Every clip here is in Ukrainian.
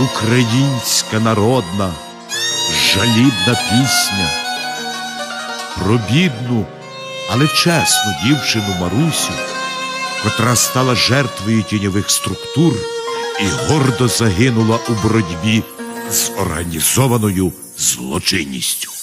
українська народна, жалібна пісня про бідну, але чесну дівчину Марусю, котра стала жертвою тіньових структур і гордо загинула у боротьбі з організованою злочинністю.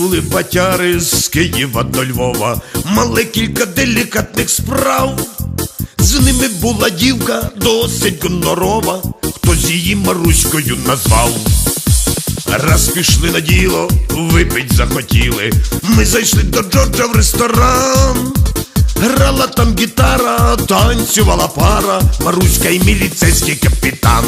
Прибули батяри з Києва до Львова, мали кілька делікатних справ. З ними була дівка досить гонорова, хтось її Маруською назвав. Раз пішли на діло, випить захотіли. Ми зайшли до Джорджа в ресторан. Грала там гітара, танцювала пара, Маруська і міліцейський капітан.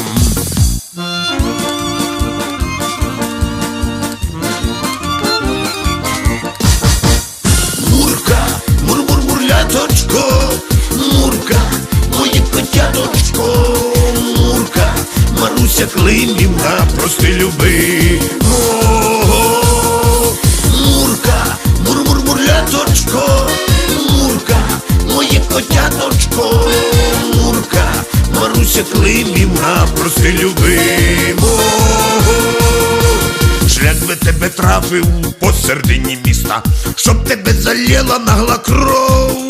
Маруся Климівна, прости люби. Мого. Мурка, мур-мур-мурляточко, Мурка, моє котяточко, Мурка, Маруся Климівна, прости люби. Шлях би тебе трафив посередині міста, щоб тебе залєла нагла кров,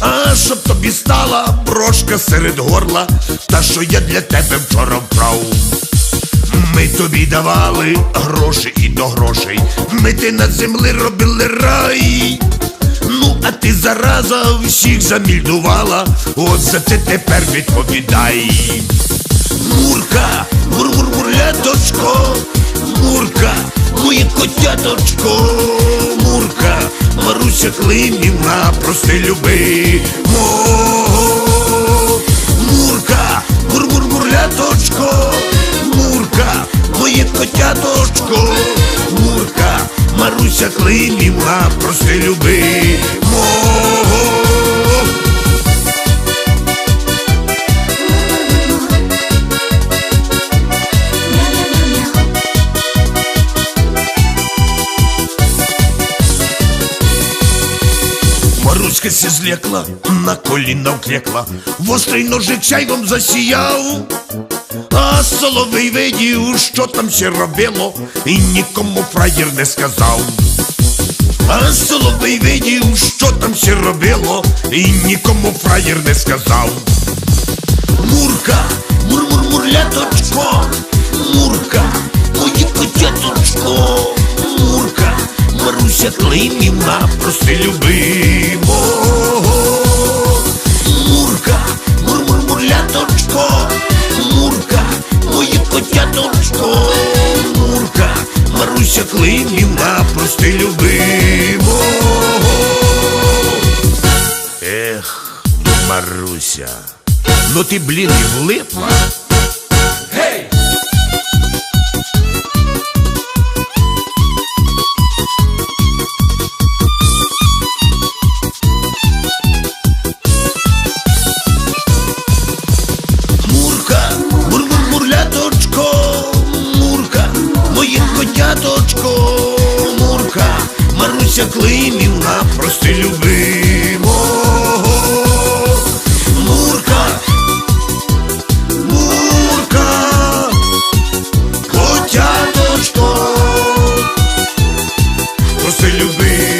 а щоб тобі стала брошка серед горла, та що я для тебе вчора вправ. Ми тобі давали гроші і до грошей, ми ти на землі робили рай. Ну, а ти зараза всіх замільдувала, от за це тепер відповідай. Мурка, мур-мур-мурляточко, Мурка, моє котяточко, Мурка, Маруся Климівна, прости люби. Мого. Мурка, мур-мур-мурляточко, Мурка, моє котяточко, Мурка, Маруся Климівна, прости люби. Сі злекла, на коліна вклекла, вострий ножик чайвом засіяв, а соловей видів, що там ще робило, і нікому фраєр не сказав. А соловей видів, що там ще робило, і нікому фраєр не сказав. Маруся Климівна, прости любимо. Мурка, мур-мур-мурляточко, Мурка, моє котяточко, Мурка, Маруся Климівна, прости любимо. Ех, Маруся, ну ти, блін, і влипла. Моє Мурка, Маруся Климівна, прости любимо. Мурка, Мурка, котяточко, прости любимо.